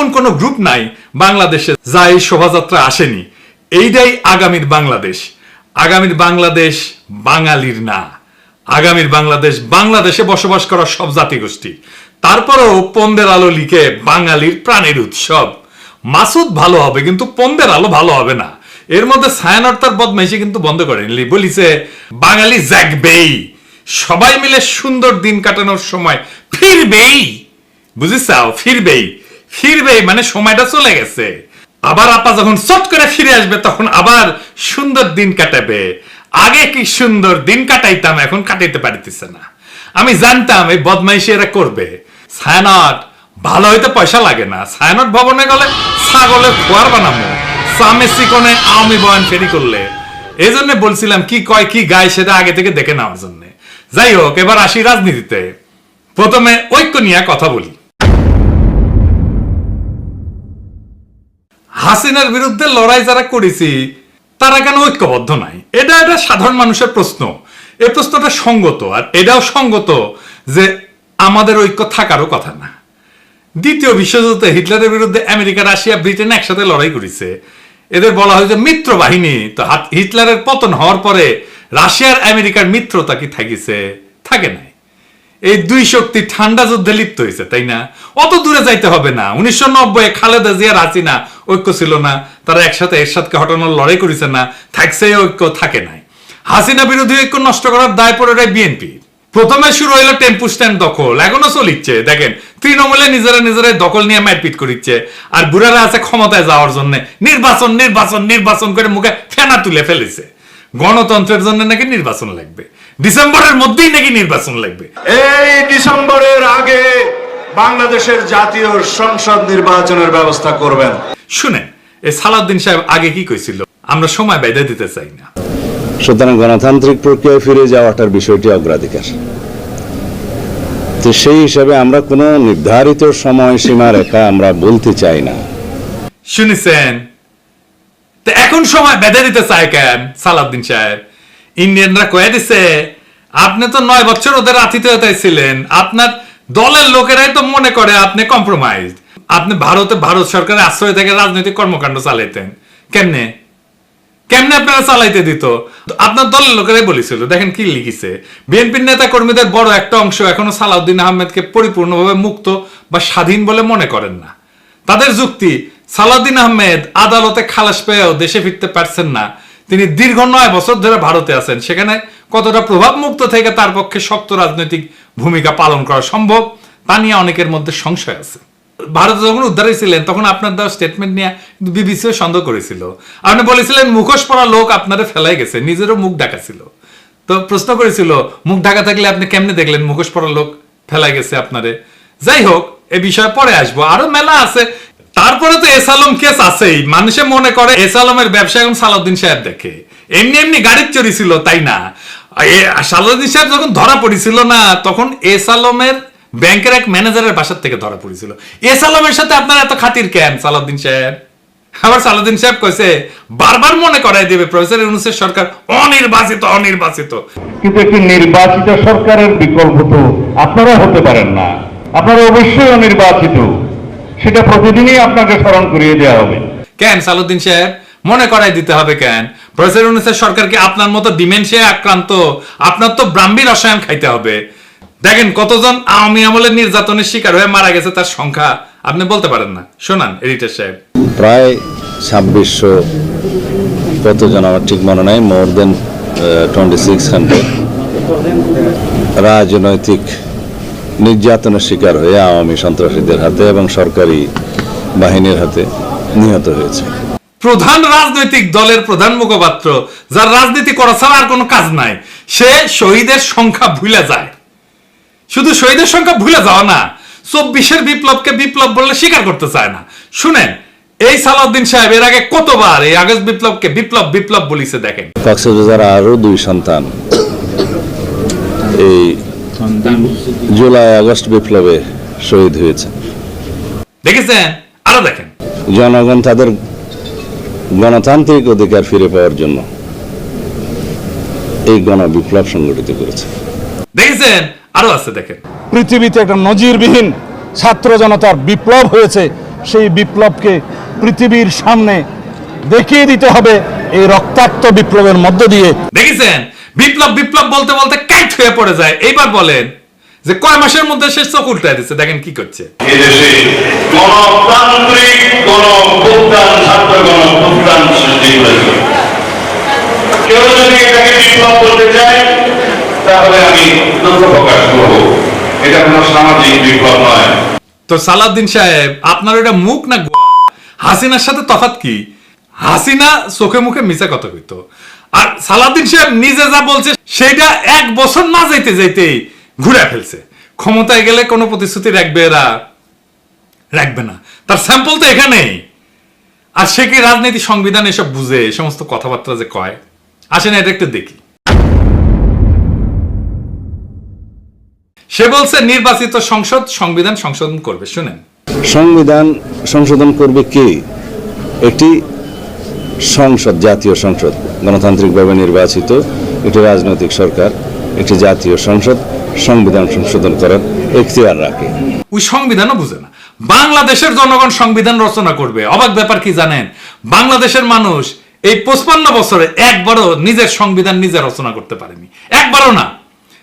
এমন কোন গ্রুপ নাই বাংলাদেশে যা এই শোভাযাত্রা আসেনি। এইটাই আগামীর বাংলাদেশ। আগামীর বাংলাদেশ বাঙালির না। আগামীর বাংলাদেশ বাংলাদেশে বসবাস করা সব জাতিগোষ্ঠী। তারপরেও পন্দের আলো লিখে বাঙালির প্রাণের উৎসব। মাসুদ ভালো হবে, কিন্তু পন্দের আলো ভালো হবে না। এর মধ্যে ছায়ানট তার বদমাইশি কিন্তু বন্ধ করেনি বলিছে, বাঙালি জাগবেই। সবাই মিলে সুন্দর দিন কাটানোর সময় ফিরবেই। বুঝিসাও ফিরবেই। ফিরবেই মানে সময়টা চলে গেছে। আবার আপা যখন চট করে ফিরে আসবে, তখন আবার সুন্দর দিন কাটাবে। আগে কি সুন্দর দিন কাটাইতাম, এখন কাটাইতে পারিতেছে না। আমি জানতাম এই বদমাইশি এরা করবে। ছায়ানট, ভালো হইতে পয়সা লাগে না। ছায়ানট ভবনে গেলে ছাগলের খোয়ার বানাবো সামে সিকনে আওয়ামী বয়ান ফেরি করলে। এই জন্য বলছিলাম, কি কয়, কি গায় সেটা আগে থেকে দেখে নেওয়ার জন্য। যাই হোক, এবার আসি রাজনীতিতে। প্রথমে ঐক্য নিয়ে কথা বলি। হাসিনার বিরুদ্ধে লড়াই যারা করেছি, তারা কেন ঐক্যবদ্ধ নাই? এটা একটা সাধারণ মানুষের প্রশ্ন। এই প্রশ্নটা সঙ্গত, আর এটাও সঙ্গত যে আমাদের ঐক্য থাকারও কথা না। দ্বিতীয় বিশ্বযুদ্ধে হিটলারের বিরুদ্ধে আমেরিকা, রাশিয়া, ব্রিটেন একসাথে লড়াই করেছে। এদের বলা হয় যে মিত্র বাহিনী। তো হিটলারের পতন হওয়ার পরে রাশিয়ার আমেরিকার মিত্রতা কি থাকিছে? থাকে নাই। এই দুই শক্তি ঠান্ডা যুদ্ধে লিপ্ত হয়েছে, তাই না? অত দূরে যাইতে হবে না। উনিশশো নব্বই খালেদা জিয়ার হাসিনা ঐক্য ছিল না। তারা একসাথে এরশাদকে হটানোর লড়াই করেছে না, থাকছে ঐক্য, থাকে নাই। হাসিনা বিরোধী ঐক্য নষ্ট করার দায় পড়ে বিএনপি প্রথমে শুরু হইল টেম্পু স্ট্যান্ড দখল, এখনও চলিচ্ছে। দেখেন, তৃণমূলে নিজেরা নিজেরাই দখল নিয়ে মারপিট করিচ্ছে। আর বুড়ারা আছে ক্ষমতায় যাওয়ার জন্য। নির্বাচন নির্বাচন নির্বাচন করে মুখে ফেনা তুলে ফেলেছে। গণতন্ত্রের জন্য নাকি নির্বাচন লাগবে? ডিসেম্বরের মধ্যেই নাকি নির্বাচন লাগবে। এই ডিসেম্বরের আগে বাংলাদেশের জাতীয় সংসদ নির্বাচনের ব্যবস্থা করবেন। শুনেন এই সালাউদ্দিন সাহেব আগে কি কইছিল? আমরা সময় বেঁধে দিতে চাই না। সুতরাং গণতান্ত্রিক প্রক্রিয়ায় ফিরে যাওয়াটার বিষয়টি অগ্রাধিকার। তো সেই হিসাবে আমরা কোনো নির্ধারিত সময় সময়সীমা রেখা আমরা বলতে চাই না। শুনেছেন? তো এখন সময় বেঁধে দিতে চায় কেন সালাউদ্দিন সাহেব? ইন্ডিয়ানরা কয়ে দিছে, আপনি তো নয় বছর ওদের আতিথেয়তায় ছিলেন। আপনার দলের লোকেরাই তো মনে করে আপনি কম্প্রোমাইজ আপনি ভারতে, ভারত সরকারের আশ্রয় থেকে রাজনৈতিক কর্মকাণ্ড চালাইতেন। কেমনে? কেমনে আপনারা চালাইতে দিত? আপনার দলের লোকেরাই বলেছিল, দেখেন কি লিখিছে। বিএনপির নেতা কর্মীদের বড় একটা অংশ এখনও সালাউদ্দিন আহমেদকে পরিপূর্ণভাবে মুক্ত বা স্বাধীন বলে মনে করেন না। তাদের যুক্তি, সালাউদ্দিন আহমেদ আদালতে খালাস পেয়েও দেশে ফিরতে পারছেন না। তিনি দীর্ঘ নয় বছর ধরে ভারতে আছেন। সেখানে কতটা প্রভাব মুক্ত থেকে তার পক্ষে শক্ত রাজনৈতিক ভূমিকা পালন করা সম্ভব, তা নিয়ে অনেকের মধ্যে সংশয় আছে। ভারতে যখন উদ্ধারে ছিলেন তখন আপনার দেওয়া স্টেটমেন্ট নিয়ে বিবিসিও সন্দেহ করেছিল। আপনি বলেছিলেন, মুখোশ পরা লোক আপনারে ফেলাই গেছে, নিজেরও মুখ ঢাকা ছিল। তো প্রশ্ন করেছিল, মুখ ঢাকা থাকলে আপনি কেমনে দেখলেন, মুখোশ পরা লোক ফেলাই গেছে আপনারে? যাই হোক, এ বিষয়ে পরে আসব। আরও মেলা আছে তারপরে তো এসালম কেস আছেই। মানুষে মনে করে এসালমের ব্যবসা এখন সালাউদ্দিন সাহেব দেখে। এমনি এমনি গাড়ির চুরি ছিল, তাই না? সালাউদ্দিন সাহেব যখন ধরা পড়েছিল না, তখন এসালমের ব্যাংকের এক ম্যানেজারের বাসার থেকে ধরা পড়েছিল। এসালমের সাথে আপনার এত খাতির কেন, সালাউদ্দিন সাহেব? আবার সালাউদ্দিন সাহেব কইছে, বারবার মনে করাই দেবে, প্রফেসর ইউনুসের সরকার অনির্বাচিত অনির্বাচিত। কিন্তু একটি নির্বাচিত সরকারের বিকল্প তো আপনারা হতে পারেন না। আপনারা অবশ্যই অনির্বাচিত। সেটা প্রতিদিনই আপনাকে স্মরণ করিয়ে দেওয়া হবে। কেন সালুদ্দিন সাহেব? মনে করাই দিতে হবে কেন? প্রফেসর ইউনুসের সরকারকে আপনার মতো ডিমেনশিয়া আক্রান্ত আপনার তো ব্রাহ্মী রসায়ন খাইতে হবে। দেখেন কতজন আওয়ামী আমলের নির্যাতনের শিকার হয়ে মারা গেছে তার সংখ্যা আপনি বলতে পারেন না। শোনান এডিটর সাহেব। প্রায় ছাব্বিশশো কতজন আমার ঠিক মনে নাই more than twenty six hundred রাজনৈতিক নির্যাতনের শিকার হয়ে আওয়ামী সন্ত্রাসীদের হাতে এবং সরকারি বাহিনীর হাতে নিহত হয়েছে। প্রধান রাজনৈতিক দলের প্রধান মুখপাত্র যার রাজনীতি করা ছাড়া আর কোনো কাজ নাই সে শহীদের সংখ্যা ভুলে যায়। শুধু শহীদের সংখ্যা ভুলে যাওয়া না চব্বিশের বিপ্লবকে বিপ্লব বললে স্বীকার করতে চায় না। শুনেন এই সালাউদ্দিন সাহেব এর আগে কতবার এই আগস্ট বিপ্লবকে বিপ্লব বিপ্লব বলিছে দেখেন। কক্সবাজার আরও দুই সন্তান এই জুলাই আগস্ট বিপ্লবে শহীদ হয়েছে। দেখেছেন? আরও দেখেন। জনগণ তাদের গণতান্ত্রিক অধিকার ফিরে পাওয়ার জন্য এই গণবিপ্লব সংগঠিত করেছে। দেখেছেন? আরও আছে দেখেন। পৃথিবীতে একটা নজিরবিহীন ছাত্র জনতার বিপ্লব হয়েছে। সেই বিপ্লবকে পৃথিবীর সামনে দেখিয়ে দিতে হবে এই রক্তাক্ত বিপ্লবের মধ্য দিয়ে। দেখেছেন? বিপ্লব বিপ্লব বলতে বলতে কাইট হয়ে পড়ে যায়। এইবার বলেন যে কয় মাসের মধ্যে সে চোখ উল্টায় দিচ্ছে দেখেন কি করছে। এদেশে গণতান্ত্রিক গণ অভ্যুত্থান ছাত্র গণ অভ্যুত্থান সৃষ্টি করেছে কেউ যদি এটাকে বিপ্লব বলতে চায় তাহলে আমি দুঃখ প্রকাশ করব। এটা কোনো সামাজিক বিপ্লব নয়। তো সালাউদ্দিন সাহেব আপনার এটা মুখ না? হাসিনার সাথে তফাৎ কি? হাসিনা চোখে মুখে মিশা কথা কইতো আর সালাউদ্দিন সাহেব নিজে যা বলছে সেটা এক বছর না যাইতে যাইতেই ঘুরে ফেলছে। ক্ষমতায় গেলে কোনো প্রতিশ্রুতি রাখবে এরা? রাখবে না। তার স্যাম্পল তো এখানেই। আর সে কি রাজনীতি সংবিধান এসব বুঝে সমস্ত কথাবার্তা যে কয়? আসেন, এটা একটু দেখি। সে বলছে, নির্বাচিত সংসদ সংবিধান সংশোধন করবে। শুনেন। সংবিধান সংশোধন করবে কে? একটি সংসদ, জাতীয় সংসদ, গণতান্ত্রিকভাবে নির্বাচিত একটি রাজনৈতিক সরকার, একটি জাতীয় সংসদ, সংবিধান সংশোধন করার এখতিয়ার রাখে। ওই সংবিধানও বুঝে না। বাংলাদেশের জনগণ সংবিধান রচনা করবে। অবাক ব্যাপার কি জানেন? বাংলাদেশের মানুষ এই পঁচপান্ন বছরে একবারও নিজের সংবিধান নিজে রচনা করতে পারেনি। একবারও না।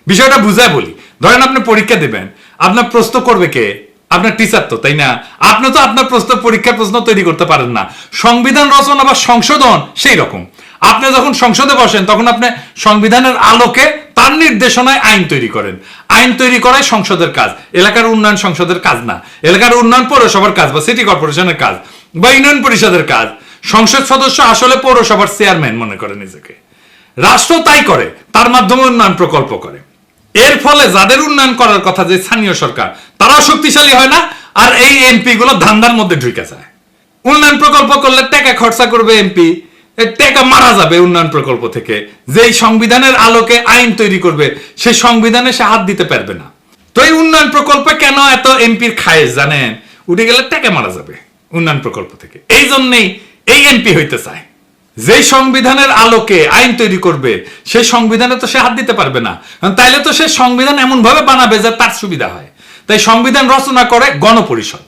বিষয়টা বুঝায় বলি। ধরেন আপনি পরীক্ষা দেবেন। আপনার প্রশ্ন করবে কে? আপনার টিচার তো, তাই না? আপনি তো আপনার প্রশ্ন, পরীক্ষার প্রশ্ন তৈরি করতে পারেন না। সংবিধান রচনা বা সংশোধন, সেই রকম। আপনি যখন সংসদে বসেন, তখন আপনি সংবিধানের আলোকে তার নির্দেশনায় আইন তৈরি করেন। আইন তৈরি করাই সংসদের কাজ। এলাকার উন্নয়ন সংসদের কাজ না। এলাকার উন্নয়ন পৌরসভার কাজ বা সিটি কর্পোরেশনের কাজ বা ইউনিয়ন পরিষদের কাজ। সংসদ সদস্য আসলে পৌরসভার চেয়ারম্যান মনে করে নিজেকে। রাষ্ট্র তাই করে, তার মাধ্যমে উন্নয়ন প্রকল্প করে। এর ফলে যাদের উন্নয়ন করার কথা যে স্থানীয় সরকার, তারাও শক্তিশালী হয় না, আর এই এমপি গুলো ধান্দার মধ্যে ঢুকে যায়। উন্নয়ন প্রকল্প করলে টাকা খরচা করবে এমপি টাকা মারা যাবে উন্নয়ন প্রকল্প থেকে। যেই সংবিধানের আলোকে আইন তৈরি করবে, সেই সংবিধানে সে হাত দিতে পারবে না। তো এই উন্নয়ন প্রকল্পে কেন এত এমপির খায়েশ জানেন? উঠে গেলে টাকা মারা যাবে উন্নয়ন প্রকল্প থেকে। এই জন্যেই এই এমপি হইতে চায়। যেই সংবিধানের আলোকে আইন তৈরি করবে সেই সংবিধানে তো সে হাত দিতে পারবে না। তাইলে তো সে সংবিধান এমন ভাবে বানাবে যে তার সুবিধা হয়। তাই সংবিধান রচনা করে গণপরিষদ।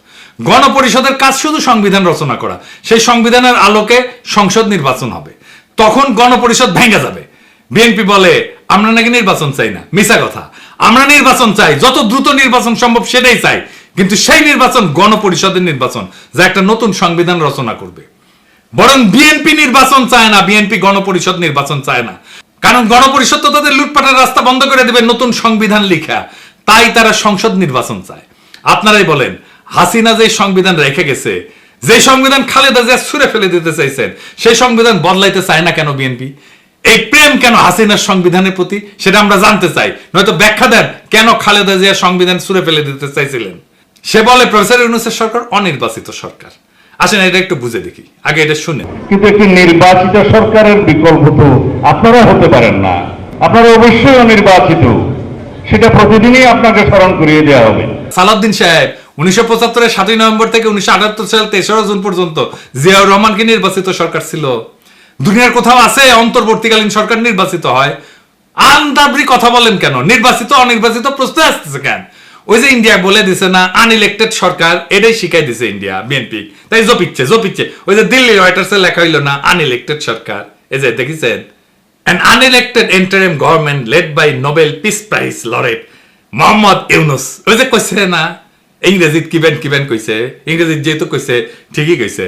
গণপরিষদের কাজ শুধু সংবিধান রচনা করা। সেই সংবিধানের আলোকে সংসদ নির্বাচন হবে। তখন গণপরিষদ ভেঙে যাবে। বিএনপি বলে, আমরা নাকি নির্বাচন চাই না। মিশা কথা। আমরা নির্বাচন চাই। যত দ্রুত নির্বাচন সম্ভব সেটাই চাই। কিন্তু সেই নির্বাচন গণপরিষদের নির্বাচন, যা একটা নতুন সংবিধান রচনা করবে। বরং বিএনপি নির্বাচন চায় না বিএনপি গণপরিষদ নির্বাচন চায় না। কারণ গণপরিষদ তো তাদের লুটপাটের রাস্তা বন্ধ করে দেবে, নতুন সংবিধান লিখা। তাই তারা সংসদ নির্বাচন চায়। আপনারাই বলেন, হাসিনা যে সংবিধান রেখে গেছে, যে সংবিধান খালেদা জিয়া ছুঁড়ে ফেলে দিতে চাইছেন, সেই সংবিধান বদলাইতে চায় না কেন বিএনপি এই প্রেম কেন হাসিনার সংবিধানের প্রতি, সেটা আমরা জানতে চাই। নয়তো ব্যাখ্যা দেন, কেন খালেদা জিয়া সংবিধান ছুঁড়ে ফেলে দিতে চাইছিলেন? সে বলে, প্রফেসর ইউনুসের সরকার অনির্বাচিত সরকার। আসেন এটা একটু বুঝে দেখি। আগে এটা শুনে। কিন্তু একটি নির্বাচিত সরকারের বিকল্প তো আপনারা হতে পারেন না। আপনারা অবশ্যই অনির্বাচিত। সেটা প্রতিদিনই আপনাকে স্মরণ করিয়ে দেওয়া হবে। সালাউদ্দিন সাহেব উনিশশো পঁচাত্তরের সাতই নভেম্বর থেকে উনিশশো আটাত্তর সাল তেসরা জুন পর্যন্ত জিয়াউর রহমানকে নির্বাচিত সরকার ছিল। দুনিয়ার কোথাও আছে অন্তর্বর্তীকালীন সরকার নির্বাচিত হয়? আন্দাবরি কথা বলেন কেন? নির্বাচিত অনির্বাচিত প্রশ্ন আসতেছে কেন? ওই যে ইন্ডিয়া বলে দিছে না আনইলেক্টেড সরকার, এটাই শিখাই দিছে ইন্ডিয়া বিএনপি তাই জপিচ্ছে জপিচ্ছে। ওই যে দিল্লি রয়টার্সে লেখা হইল না আনইলেক্টেড সরকার। এই যে দেখিছেন? An unelected interim government led by Nobel Peace Prize laureate Mohammad Yunus ওই যে কইছে না, ইংরেজিত কিবেন কিবেন কইছে। ইংরেজিত যেহেতু কইছে, ঠিকই কইছে।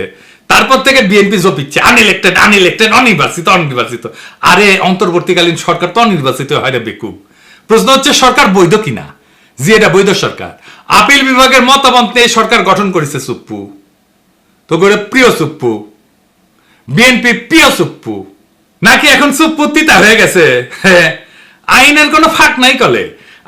তারপর থেকে বিএনপি জপিচ্ছে আনইলেক্টেড আনইলেক্টেড অনির্বাচিত অনির্বাচিত। আরে, অন্তর্বর্তীকালীন সরকার তো অনির্বাচিত হয় রে বেকুব প্রশ্ন হচ্ছে, সরকার বৈধ কিনা? জি এটা বৈধ সরকার। আপিল বিভাগের মতামত নিয়ে সরকার গঠন করেছে সুপ্পু। তো করে প্রিয় সুপ্পু। বিএনপি প্রিয় সুপ্পু। নাকি এখন সুপ্পু তিতা হয়ে গেছে? আইনের কোনো ফাঁক নাই কলে।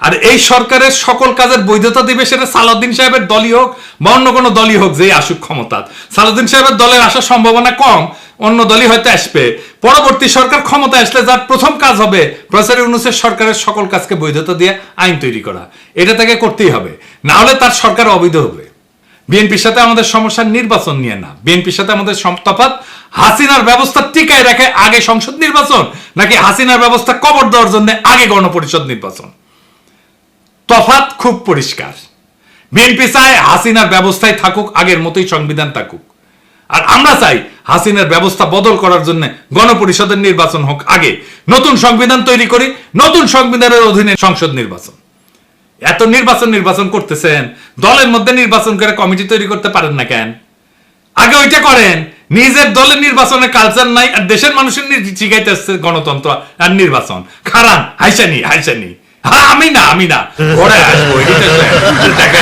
আর এই সরকারের সকল কাজের বৈধতা দিবে সেটা সালাউদ্দিন সাহেবের দলই হোক বা অন্য কোনো দলই হোক যে আসুক ক্ষমতা। সালাউদ্দিন সাহেবের দলের আসার সম্ভাবনা কম, অন্য দলই হয়তো আসবে। পরবর্তী সরকার ক্ষমতা আসলে যার প্রথম কাজ হবে প্রফেসর ইউনুসের সরকারের সকল কাজকে বৈধতা দিয়ে আইন তৈরি করা। এটা তাকে করতেই হবে। না হলে তার সরকার অবৈধ হবে। বিএনপির সাথে আমাদের সমস্যা নির্বাচন নিয়ে না। বিএনপির সাথে আমাদের তফাৎ, হাসিনার ব্যবস্থা টিকায় রাখে আগে সংসদ নির্বাচন, নাকি হাসিনার ব্যবস্থা কবর দেওয়ার জন্য আগে গণপরিষদ নির্বাচন? তফাৎ খুব পরিষ্কার। বিএনপি চায় হাসিনার ব্যবস্থায় থাকুক, আগের মতোই সংবিধান থাকুক। আর আমরা চাই হাসিনার ব্যবস্থা বদল করার জন্য গণপরিষদের নির্বাচন হোক আগে। নতুন সংবিধান তৈরি করি, নতুন সংবিধানের অধীনে সংসদ নির্বাচন। এত নির্বাচন নির্বাচন করতেছেন, দলের মধ্যে নির্বাচন করে কমিটি তৈরি করতে পারেন না কেন? আগে ওইটা করেন, নিজের দলের নির্বাচনের কালচার নাই আর দেশের মানুষের শিখাইতে আসছে গণতন্ত্র আর নির্বাচন। খারান হাইসানি হাইসানি হ্যাঁ আমি না আমি না। ঘরে আসব দেখা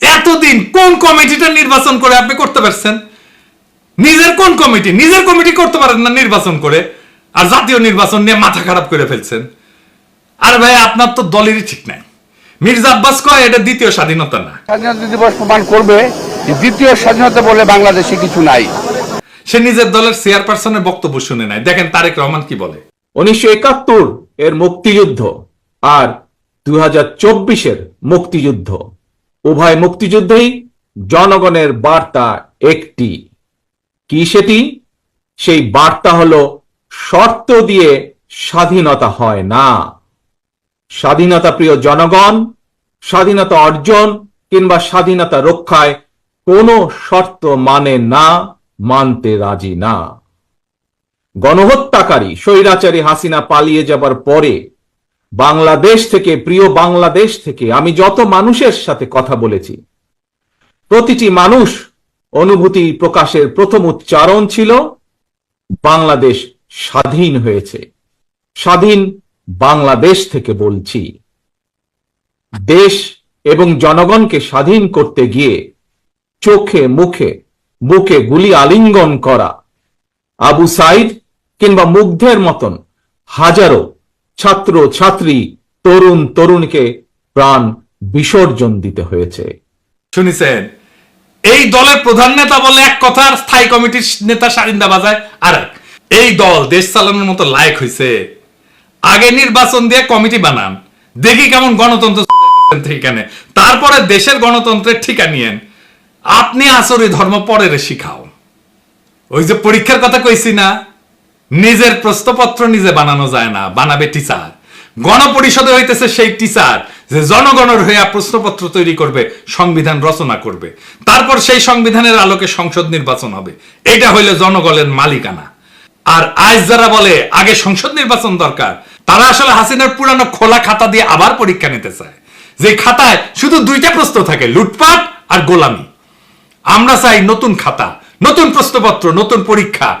এতদিন কোন কমিটিটা নির্বাচন করে আপনি করতে পারছেন? নিজের কোন কমিটি? নিজের কমিটি করতে পারেন না নির্বাচন করে আর জাতীয় নির্বাচন নিয়ে মাথা খারাপ করে ফেলছেন। আর ভাই আপনার তো দলেরই ঠিক নাই। মির্জা আব্বাস কয় এটা দ্বিতীয় স্বাধীনতা না। স্বাধীনতা দিবস প্রমাণ করবে দ্বিতীয় স্বাধীনতা বলে বাংলাদেশে কিছু নাই। সে নিজের দলের চেয়ারপারসনের বক্তব্য শুনে নাই। দেখেন তারেক রহমান কি বলে। উনিশশো একাত্তর এর মুক্তিযুদ্ধ আর দুই হাজার চব্বিশের মুক্তিযুদ্ধ। উভয় মুক্তিযুদ্ধেই জনগণের বার্তা একটি। কি সেটি? সেই বার্তা হলো, শর্ত দিয়ে স্বাধীনতা হয় না। স্বাধীনতা প্রিয় জনগণ, স্বাধীনতা অর্জন কিংবা স্বাধীনতা রক্ষায় কোনো শর্ত মানে না, মানতে রাজি না। গণহত্যাকারী স্বৈরাচারী হাসিনা পালিয়ে যাবার পরে বাংলাদেশ থেকে, প্রিয় বাংলাদেশ থেকে আমি যত মানুষের সাথে কথা বলেছি, প্রতিটি মানুষ অনুভূতি প্রকাশের প্রথম উচ্চারণ ছিল, বাংলাদেশ স্বাধীন হয়েছে। স্বাধীন বাংলাদেশ থেকে বলছি। দেশ এবং জনগণকে স্বাধীন করতে গিয়ে চোখে মুখে, বুকে গুলি আলিঙ্গন করা আবু সাইদ কিংবা মুগ্ধের মতন হাজারো ছাত্র, ছাত্রী, তরুণ, তরুণীকে প্রাণ বিসর্জন দিতে হয়েছে। শুনিছেন এই দলের প্রধান নেতা বলে এক কথা স্থায়ী কমিটির নেতা সারিন্দা বাজায় আর এই দল দেশ চালানোর মতো লায়ক হয়েছে আগে নির্বাচন দিয়ে কমিটি বানান। দেখি কেমন গণতন্ত্র সেখানে তারপরে দেশের গণতন্ত্রের ঠিকা নিয়েন। আপনি আসরি ধর্ম পরের শিখাও। ওই যে পরীক্ষার কথা কইছি না? নিজের প্রশ্নপত্র নিজে বানানো যায় না, বানাবে টিচার গণপরিষদে হইতেছে সেই টিচার যে জনগণের হইয়া প্রশ্নপত্র তৈরি করবে, সংবিধান রচনা করবে। তারপর সেই সংবিধানের আলোকে সংসদ নির্বাচন হবে। এটা হইলে জনগণের মালিকানা। আর আজ যারা বলে, আগে সংসদ নির্বাচন দরকার তারা আসলে হাসিনার পুরানো খোলা খাতা দিয়ে আবার পরীক্ষা নিতে চায়। যে খাতায় শুধু দুইটা প্রশ্ন থাকে, লুটপাট আর গোলামি। আমরা চাই নতুন খাতা, নতুন প্রশ্নপত্র, নতুন পরীক্ষা।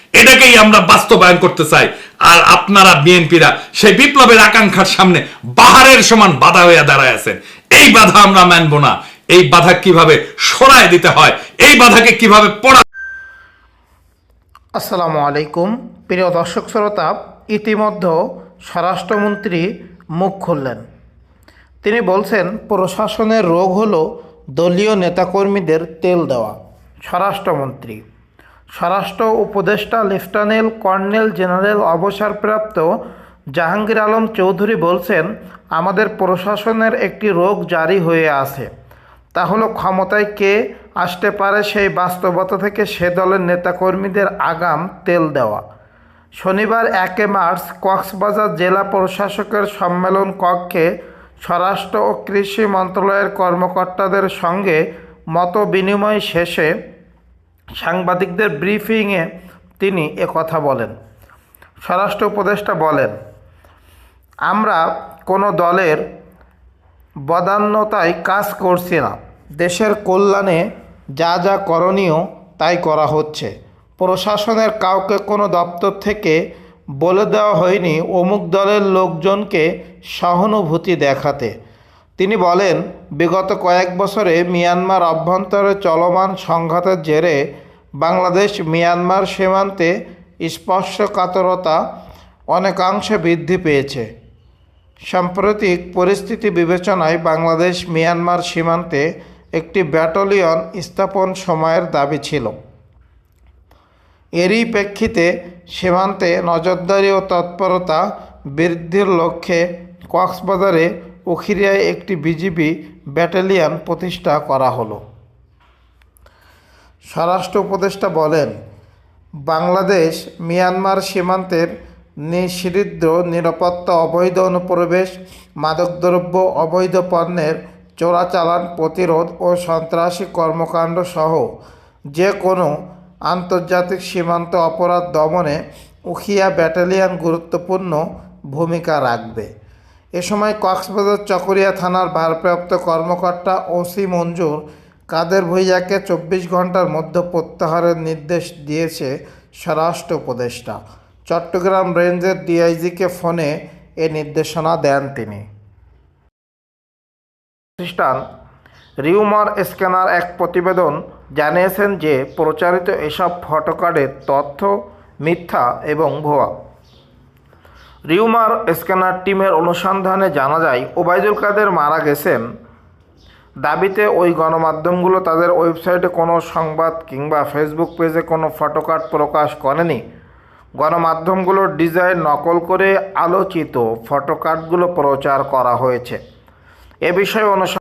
এটাকেই আমরা বাস্তবায়ন করতে চাই। আর আপনারা বিএনপিরা সেই বিপ্লবের আকাঙ্ক্ষার সামনে বাহারের সমান বাধা হইয়া দাঁড়ায় আছেন। এই বাধা আমরা মানব না। এই বাধা কীভাবে সরায় দিতে হয়, এই বাধাকে কীভাবে পড়া আসসালামু আলাইকুম। প্রিয় দর্শক শ্রোতা, ইতিমধ্যে স্বরাষ্ট্রমন্ত্রী মুখ খুললেন। তিনি বলছেন, প্রশাসনের রোগ হলো দলীয় নেতাকর্মীদের তেল দেওয়া। স্বরাষ্ট্রমন্ত্রী স্বরাষ্ট্র উপদেষ্টা লেফটেন্যান্ট কর্নেল জেনারেল অবসরপ্রাপ্ত জাহাঙ্গীর আলম চৌধুরী বলছেন, আমাদের প্রশাসনের একটি রোগ জারি হয়ে আছে। তা হলো ক্ষমতায় কে আসতে পারে সেই বাস্তবতা থেকে সে দলের নেতাকর্মীদের আগাম তেল দেওয়া? শনিবার একে মার্চ কক্সবাজার জেলা প্রশাসকের সম্মেলন কক্ষে স্বরাষ্ট্র ও কৃষি মন্ত্রণালয়ের কর্মকর্তাদের সঙ্গে মত বিনিময় শেষে সাংবাদিকদের ব্রিফিংয়ে তিনি এ কথা বলেন। স্বরাষ্ট্র উপদেষ্টা বলেন, আমরা কোনো দলের বদান্যতায় কাজ করছি না। দেশের কল্যাণে যা যা করণীয় তাই করা হচ্ছে। প্রশাসনের কাউকে কোনো দপ্তর থেকে বলে দেওয়া হয়নি অমুক দলের লোকজনকে সহানুভূতি দেখাতে। তিনি বলেন, বিগত কয়েক বছরে মিয়ানমার অভ্যন্তরে চলমান সংঘাতের জেরে বাংলাদেশ মিয়ানমার সীমান্তে স্পর্শকাতরতা অনেকাংশে বৃদ্ধি পেয়েছে। সাম্প্রতিক পরিস্থিতি বিবেচনায় বাংলাদেশ মিয়ানমার সীমান্তে একটি ব্যাটালিয়ন স্থাপন সময়ের দাবি ছিল। এরই প্রেক্ষিতে সীমান্তে নজরদারি ও তৎপরতা বৃদ্ধির লক্ষ্যে কক্সবাজারে উখিরিয়ায় একটি বিজিবি ব্যাটালিয়ন প্রতিষ্ঠা করা হলো। স্বরাষ্ট্র উপদেষ্টা বলেন, বাংলাদেশ মিয়ানমার সীমান্তের নিষিদ্ধ নিরাপত্তা অবৈধ অনুপ্রবেশ, মাদকদ্রব্য, অবৈধ পণ্যের চোরাচালান, প্রতিরোধ ও সন্ত্রাসী কর্মকাণ্ড সহ যে কোনো আন্তর্জাতিক সীমান্ত অপরাধ দমনে উখিয়া ব্যাটালিয়ন গুরুত্বপূর্ণ ভূমিকা রাখবে। এ সময় কক্সবাজার চকরিয়া থানার ভারপ্রাপ্ত কর্মকর্তা ওসি মঞ্জুর কাদের ভুইয়াকে চব্বিশ ঘণ্টার মধ্যে প্রত্যাহারের নির্দেশ দিয়েছে স্বরাষ্ট্র উপদেষ্টা। চট্টগ্রাম রেঞ্জের ডিআইজিকে ফোনে এ নির্দেশনা দেন তিনি। প্রতিষ্ঠান রিউমার স্ক্যানার এক প্রতিবেদন জানিয়েছেন যে প্রচারিত এসব ফটোকার্ডের তথ্য, মিথ্যা এবং ভুয়া। রিউমার স্ক্যানার টিমের অনুসন্ধানে জানা যায়, ওবায়দুল কাদের মারা গেছেন। দাবিতে ওই গণমাধ্যমগুলো তাদের ওয়েবসাইটে কোনো সংবাদ কিংবা ফেসবুক পেজে কোনো ফটোকার্ড প্রকাশ করেনি। গণমাধ্যমগুলোর ডিজাইন নকল করে আলোচিত ফটোকার্ডগুলো প্রচার করা হয়েছে। এ বিষয়ে অনুসন্ধান